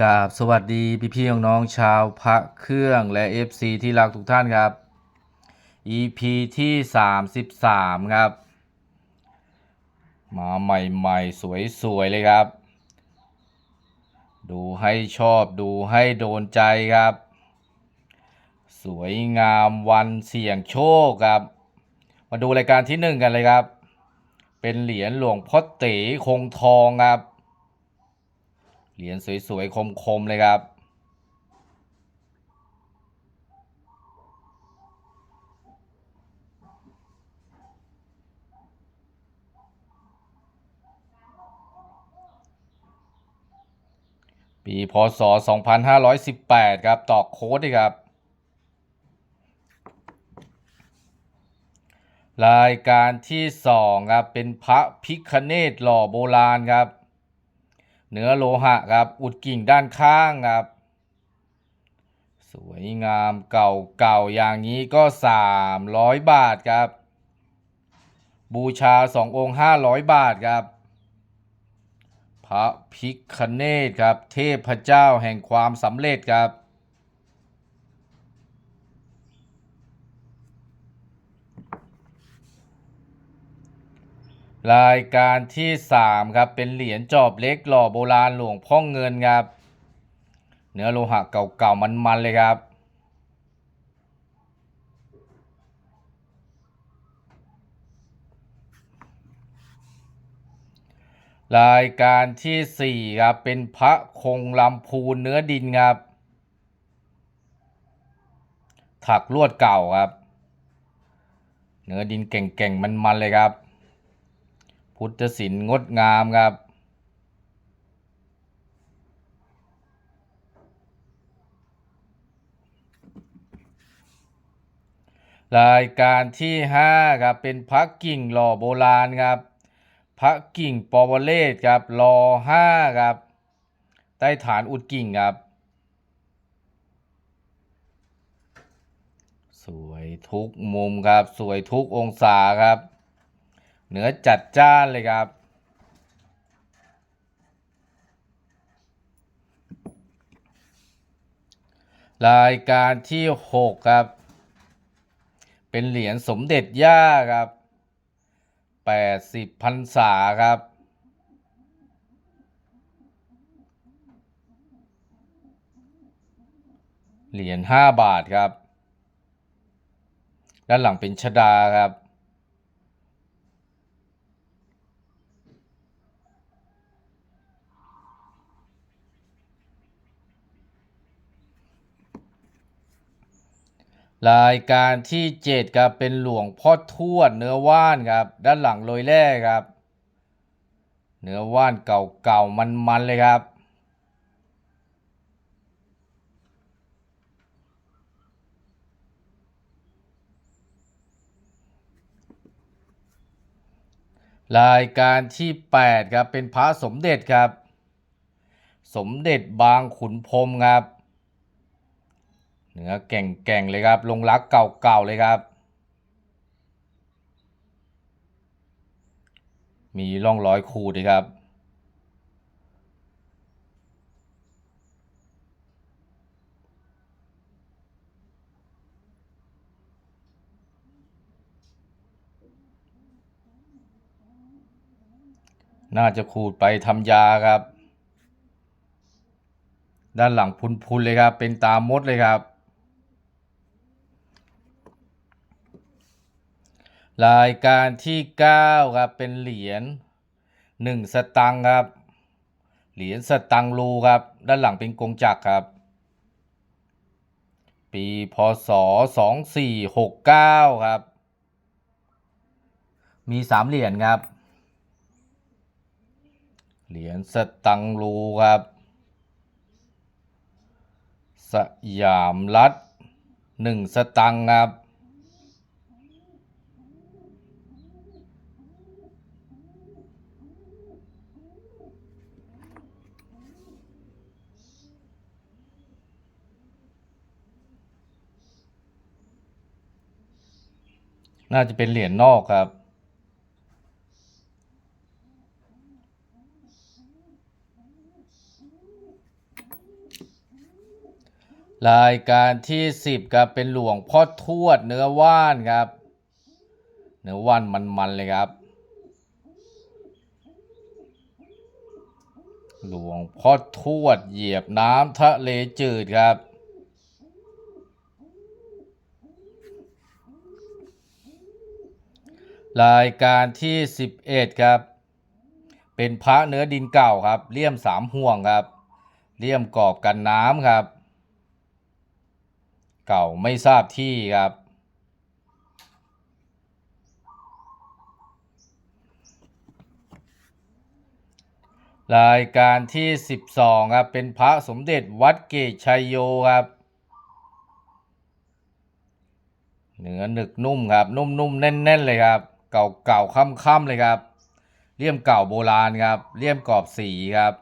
กราบสวัสดีพี่พี่ๆน้องๆชาวพระเครื่องและ FC ที่รักทุกท่านครับ EP ที่ 33 ครับ มาใหม่ๆ สวย ๆ เลยครับ ดูให้ชอบดูให้โดนใจครับ สวยงามวันเสี่ยงโชคครับ มาดูรายการที่หนึ่งกันเลยครับ เป็นเหรียญหลวงพ่อเต๋คงทองครับ เหรียญสวยๆ คมๆ เลยครับ ปีพศ 2518 ครับตอกโค้ดด้วยครับ รายการที่สองครับ เป็นพระพิคเนตหล่อโบราณครับ เนื้อโลหะครับ อุดกิ่งด้านข้างครับ สวยงามเก่าๆอย่างนี้ก็ 300 บาทครับ บูชา 2 องค์ 500 บาทครับ พระพิคเนตครับ เทพเจ้าแห่งความสำเร็จครับ รายการที่สามครับ เป็นเหรียญจอบเล็กหล่อโบราณหลวงพ่อเงินครับ เนื้อโลหะเก่าๆมันๆเลยครับ รายการที่สี่ครับ เป็นพระคงลำพูนเนื้อดินครับ ถักลวดเก่าครับ เนื้อดินเก่งๆมันๆเลยครับ พุทธศิลป์งดงามครับ รายการที่ห้าครับเป็นพระกิ่งหล่อโบราณครับ พระกิ่งปอวเลศครับรอห้าครับ ใต้ฐานอุดกิ่งครับ สวยทุกมุมครับ สวยทุกองศาครับ เนื้อจัดจ้านเลยครับ รายการที่หกครับ เป็นเหรียญสมเด็จย่าครับแปดสิบพรรษาครับเหรียญห้าบาทครับ ด้านหลังเป็นชดาครับ รายการที่เจ็ดครับ เป็นหลวงพ่อทวดเนื้อว่านครับ ด้านหลังโรยแร่ครับ เนื้อว่านเก่าๆมันๆเลยครับ รายการที่แปดครับ เป็นพระสมเด็จครับ สมเด็จบางขุนพรมครับ เนื้อแก่งๆเลยครับ ลงรักเก่าๆเลยครับ มีร่องรอยขูดด้วยครับน่าจะขูดไปทำยาครับ ด้านหลังพุนๆเลยครับ เป็นตามมดเลยครับ รายการที่ 9 ครับ เป็นเหรียญ1 สตังค์ครับ เหรียญสตังค์รูครับ ด้านหลังเป็นกงจักรครับ ปีพศ 2469 ครับ มี 3 เหรียญครับ เหรียญสตังค์รูครับ สยามรัฐหนึ่งสตังค์ครับ น่าจะเป็นเหรียญนอกครับ รายการที่สิบครับเป็นหลวงพ่อทวดเนื้อว่านครับ เนื้อว่านมันๆเลยครับ หลวงพ่อทวดเหยียบน้ำทะเลจืดครับ รายการที่ 11 ครับ เป็นพระเนื้อดินเก่าครับเลี่ยมสามห่วงครับเลี่ยมกรอบกันน้ำครับ เก่าไม่ทราบที่ครับ รายการที่ 12 ครับ เป็นพระสมเด็จวัดเกตชัยโยครับเนื้อหนึกนุ่มครับ นุ่มๆแน่น ๆ เลยครับ เก่าเก่าค่ำๆเลยครับเลี่ยมเก่าโบราณครับเลี่ยมกรอบสีครับ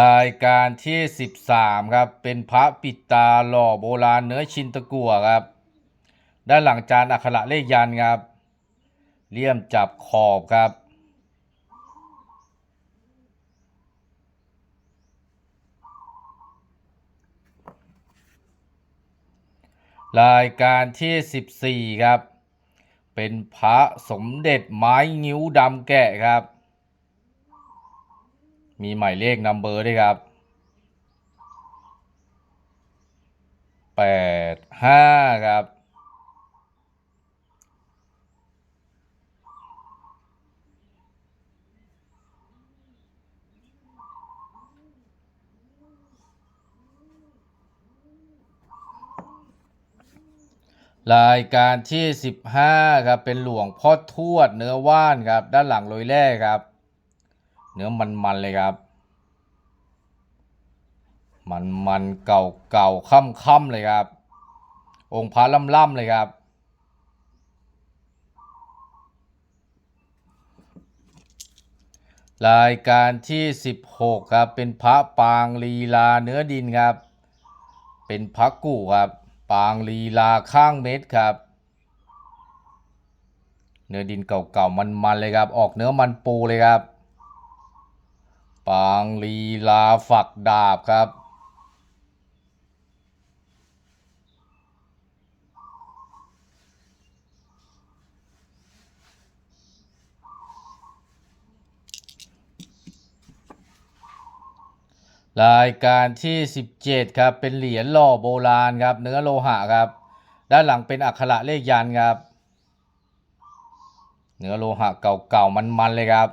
รายการที่ 13 ครับ เป็นพระปิดตาหล่อโบราณเนื้อชินตะกัวครับ ด้านหลังจานอักขระเลขยันครับเลี่ยมจับขอบครับ รายการที่ 14 ครับ เป็นพระสมเด็จไม้งิ้วดำแกะครับ มีหมายเลขนัมเบอร์ด้วยครับแปดห้าครับ รายการที่ 15ครับเป็นหลวงพ่อทวดเนื้อว่านครับ ด้านหลังโรยแร่ครับ เนื้อมันๆเลยครับ มันๆเก่าเก่าค่ำๆเลยครับ องค์พระล่ำล่ำๆเลยครับ รายการที่ 16 ครับ เป็นพระปางลีลาเนื้อดินครับ เป็นพระกู่ครับ ปางลีลาข้างเม็ดครับ เนื้อดินเก่าๆมันๆเลยครับ ออกเนื้อมันปูเลยครับ ปางลีลาฝักดาบครับ รายการที่ 17 ครับ เป็นเหรียญหล่อโบราณครับ เนื้อโลหะครับ ด้านหลังเป็นอักขระเลขยันครับ เนื้อโลหะเก่าๆมันๆเลยครับ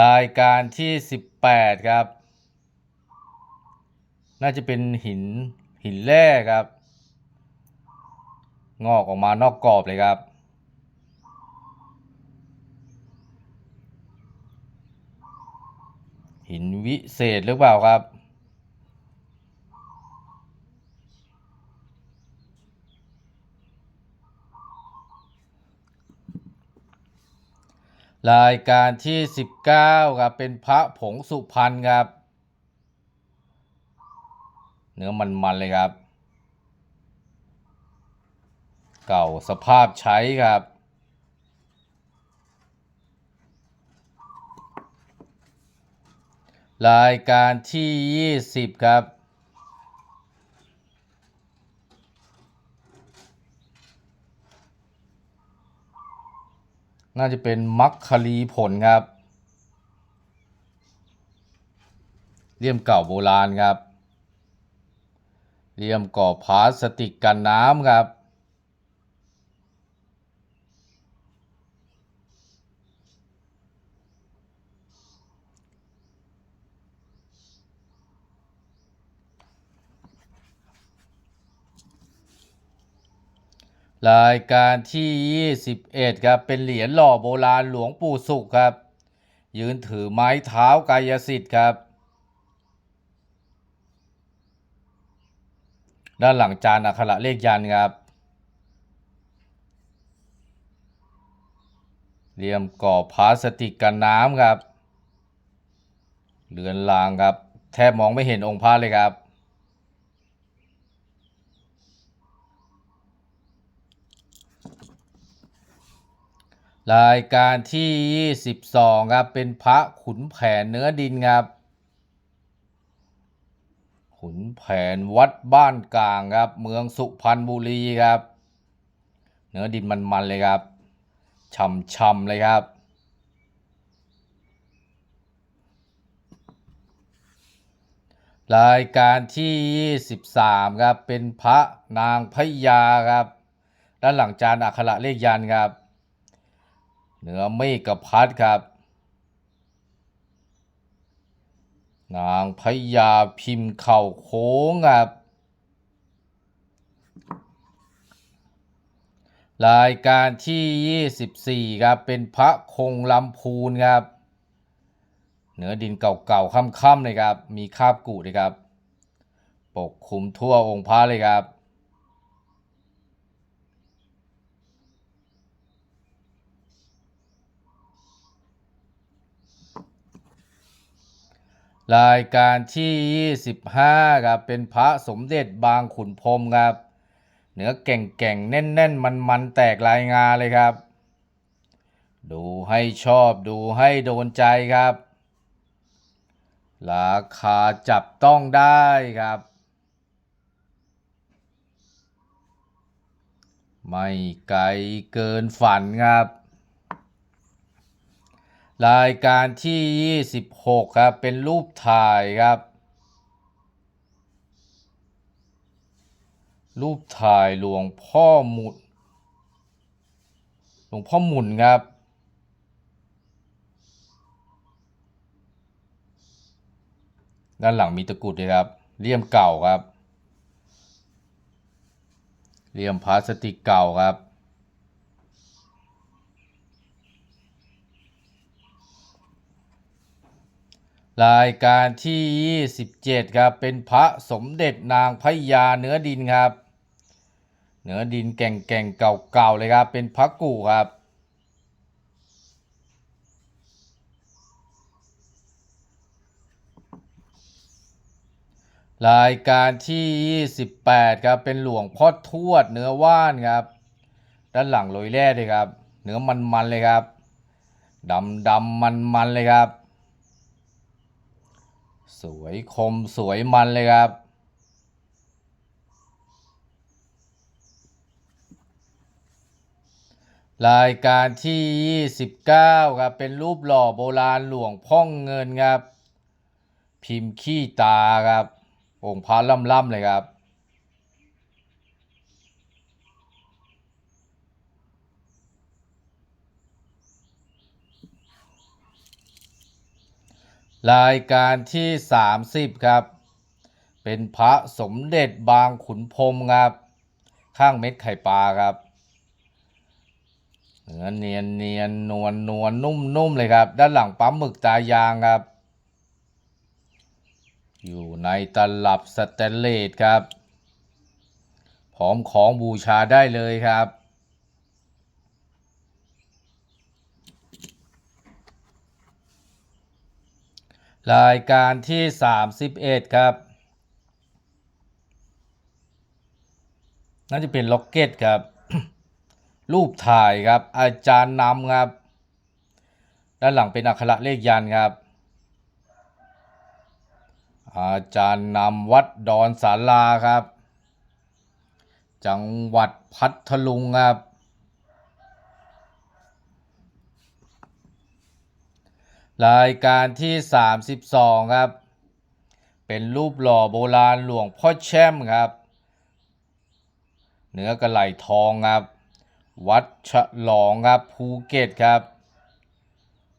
รายการที่ 18 ครับ น่าจะเป็นหินหินแร่ครับ งอกออกมานอกกรอบเลยครับ หินวิเศษหรือเปล่าครับ รายการที่ 19 ครับ เป็นพระผงสุพรรณครับ เนื้อมันๆเลยครับ เก่าสภาพใช้ครับ รายการที่ 20 ครับ น่าจะเป็นมัคคลีผลครับ เลี่ยมเก่าโบราณครับ เลี่ยมก่อพลาสติกกันน้ำครับ รายการที่ 21 ครับ เป็นเหรียญหล่อโบราณหลวงปู่สุขครับ ยืนถือไม้เท้ากายสิทธิ์ครับ ด้านหลังจานอักขระเลขยันครับ เหลี่ยมก่อพลาสติกกันน้ำครับ เรือนรางครับ แทบมองไม่เห็นองค์พระเลยครับ รายการที่ 22 ครับ เป็นพระขุนแผนเนื้อดินครับ ขุนแผนวัดบ้านกลางครับ เมืองสุพรรณบุรีครับ เนื้อดินมันๆเลยครับช่ำๆเลยครับ รายการที่ 23 ครับ เป็นพระนางพญาครับ ด้านหลังจานอักขระเลขยันครับ เหนือเมฆกับพัดครับ นางพญาพิมพ์เข่าโค้งครับ รายการที่ 24 ครับ เป็นพระคงลำพูนครับ เหนือดินเก่าๆค่ำๆเลยครับ มีคาบกุเลยครับ ปกคลุมทั่วองค์พระเลยครับ รายการที่ 25ครับเป็นพระสมเด็จบางขุนพรมครับเนื้อแก่งๆแน่น ๆ มันๆแตกลายงาเลยครับ ดูให้ชอบดูให้โดนใจครับ ราคาจับต้องได้ครับ ไม่ไกลเกินฝันครับ รายการที่ 26 ครับ เป็นรูปถ่ายครับ รูปถ่ายหลวงพ่อหมุนหลวงพ่อหมุนครับ ด้านหลังมีตะกรุดด้วยครับเลี่ยมเก่าครับ เลี่ยมพลาสติกเก่าครับ รายการที่ 27 ครับ เป็นพระสมเด็จนางพญาเนื้อดินครับ เนื้อดินแก่งๆเก่าๆเลยครับ เป็นพระกู่ครับ รายการที่ 28 ครับ เป็นหลวงพ่อทวดเนื้อว่านครับ ด้านหลังโรยแร่เลยครับ เนื้อมันๆเลยครับดำดำมันๆเลยครับ สวยคมสวยมันเลยครับ รายการที่ 29 ครับ เป็นรูปหล่อโบราณหลวงพ่องเงินครับ พิมพ์ขี้ตาครับ องค์พระล่ำๆเลยครับ รายการที่ 30 ครับ เป็นพระสมเด็จบางขุนพรมครับ ข้างเม็ดไข่ปลาครับเนื้อเนียนเนียนนวลนวลนุ่มนุ่มเลยครับ ด้านหลังปั๊มหมึกตายางครับ อยู่ในตลับสแตนเลสครับ พร้อมของบูชาได้เลยครับ รายการที่ 31 ครับน่าจะเป็นล็อกเก็ตครับ รูปถ่ายครับ อาจารย์นำครับ ด้านหลังเป็นอักขระเลขยันครับ อาจารย์นำวัดดอนสาราครับ จังหวัดพัทลุงครับ รายการที่ 32 ครับ เป็นรูปหล่อโบราณหลวงพ่อแช่มครับ เนื้อกระไหลทองครับ วัดฉลองครับภูเก็ตครับ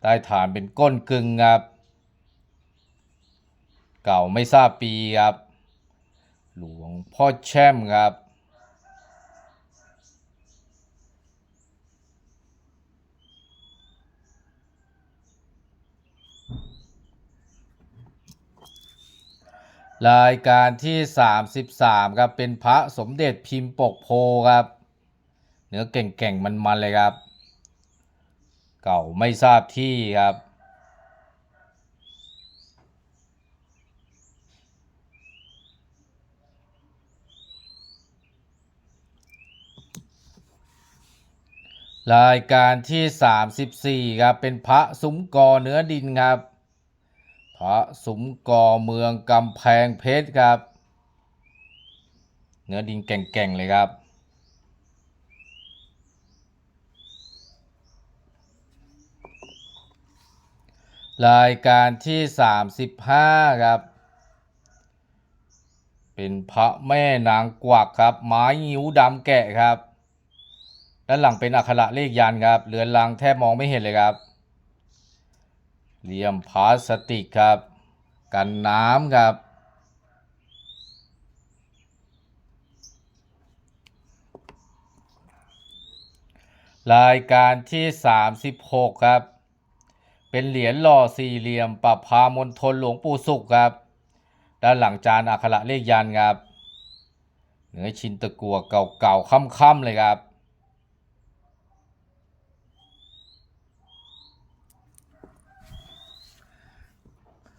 ใต้ฐานเป็นก้นกึ่งครับ เก่าไม่ทราบปีครับ หลวงพ่อแช่มครับ รายการที่ 33 ครับ เป็นพระสมเด็จพิมพ์ปกโพครับ เนื้อเก่งๆ มันๆ เลยครับ เก่าไม่ทราบที่ครับ รายการที่ 34 ครับ เป็นพระซุ้มกอเนื้อดินครับ พระซุ้มกอเมืองกำแพงเพชรครับ เนื้อดินแก่งๆเลยครับ รายการที่ 35 ครับ เป็นพระแม่นางกวักครับ ไม้งิ้วดำแกะครับ ด้านหลังเป็นอักขระเลขยันครับ เรือนรังแทบมองไม่เห็นเลยครับ เหลี่ยมพลาสติกครับ กันน้ำครับ รายการที่ 36 ครับ เป็นเหรียญหล่อสี่เหลี่ยมปรับพามณฑลหลวงปู่สุขครับ ด้านหลังจานอักขระเลขยันครับ เหนือชิ้นตะกัวเก่าๆค่ำๆเลยครับ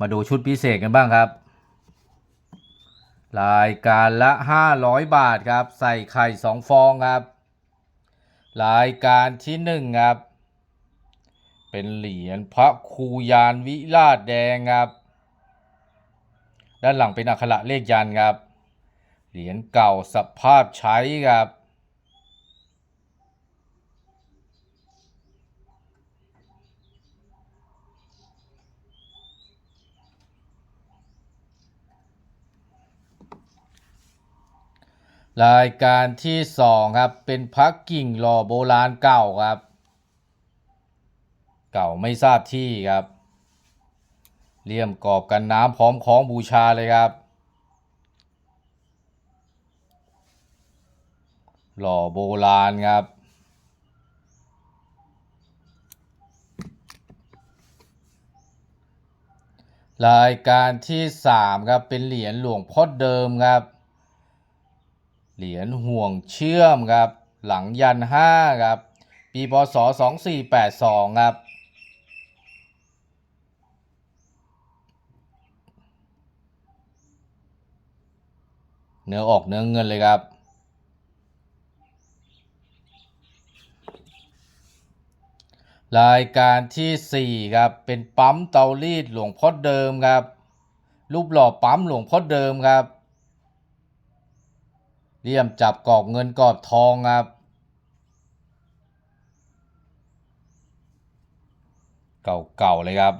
มาดูชุดพิเศษกันบ้างครับ รายการละ 500 บาทครับ ใส่ไข่ 2 ฟองครับ รายการที่ 1 ครับ เป็นเหรียญพระครูยานวิราชแดงครับ ด้านหลังเป็นอักขระเลขยันครับ เหรียญเก่าสภาพใช้ครับ รายการที่สองครับ เป็นพระกิ่งหล่อโบราณเก่าครับ เก่าไม่ทราบที่ครับเลี่ยมกรอบกันน้ำพร้อมของบูชาเลยครับ หล่อโบราณครับรายการที่สามครับ เป็นเหรียญหลวงพ่อเดิมครับ เหรียญห่วงเชื่อมครับ หลังยันห้าครับ ปีพศ 2482 ครับเนื้อออกเนื้อเงินเลยครับ รายการที่ 4 ครับ เป็นปั๊มเตารีดหลวงพ่อเดิมครับ รูปหล่อปั๊มหลวงพ่อเดิมครับ เลี่ยมจับกอบเงินกอบทองครับ เก่าๆเลยครับ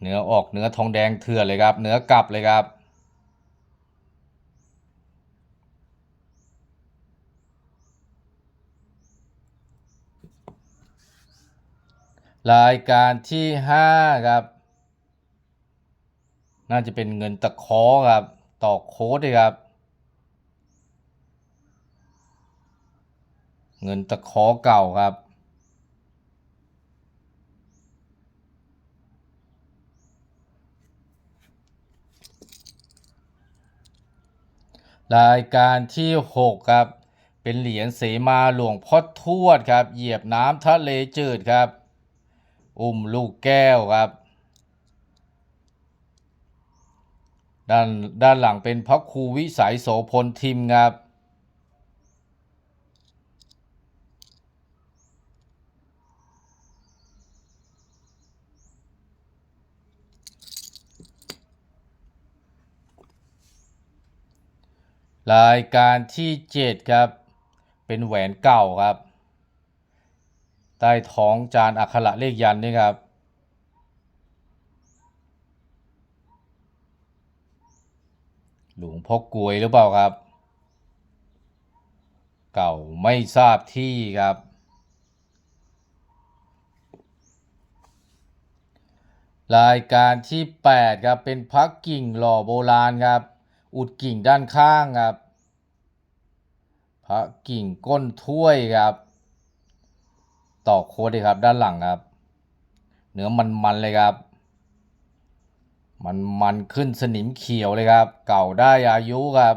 เนื้อออกเนื้อทองแดงเถื่อนเลยครับ เนื้อกลับเลยครับรายการที่ 5 ครับ น่าจะเป็นเงินตะขอครับ ต่อโค้ดเลยครับ เงินตะขอเก่าครับ รายการที่ 6 ครับ เป็นเหรียญเสมาหลวงพ่อทวดครับ เหยียบน้ำทะเลจืดครับ อุ้มลูกแก้วครับ ด้านด้านหลังเป็นพระครูวิสัยโสพลทิมครับ รายการที่ 7 ครับ เป็นแหวนเก่าครับ ใต้ท้องจานอักขระเลขยันต์นี่ครับ หลวงพ่อกลวยหรือเปล่าครับ เก่าไม่ทราบที่ครับ รายการที่ 8 ครับ เป็นพักกิ่งหล่อโบราณครับ อุดกิ่งด้านข้างครับ พระกิ่งก้นถ้วยครับต่อโค้ดเลยครับด้านหลังครับ เนื้อมันๆเลยครับ มันมันขึ้นสนิมเขียวเลยครับ เก่าได้อายุครับ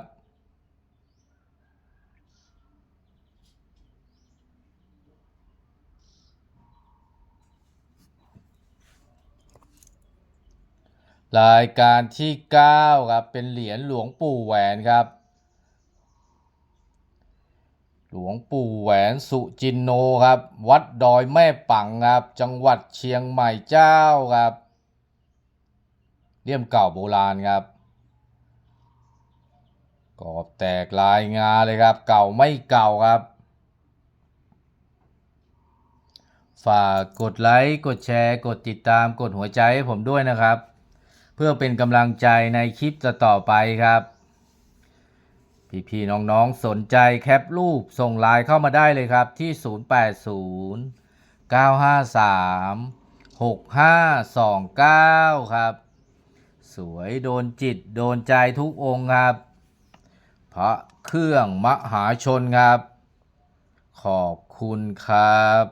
รายการที่ 9 ครับ เป็นเหรียญหลวงปู่แหวนครับ หลวงปู่แหวนสุจินโนครับ วัดดอยแม่ปังครับ จังหวัดเชียงใหม่เจ้าครับเลี่ยมเก่าโบราณครับกรอบแตกลายงาเลยครับ เก่าไม่เก่าครับ ฝากกดไลค์ กดแชร์ กดติดตาม กดหัวใจให้ผมด้วยนะครับ เพื่อเป็นกำลังใจในคลิปต่อไปครับ พี่ๆน้องๆสนใจแคปรูปส่งไลน์เข้ามาได้เลยครับที่ 080 953 6529 ครับ สวยโดนจิตโดนใจทุกองค์ครับ พระเครื่องมหาชนครับ ขอบคุณครับ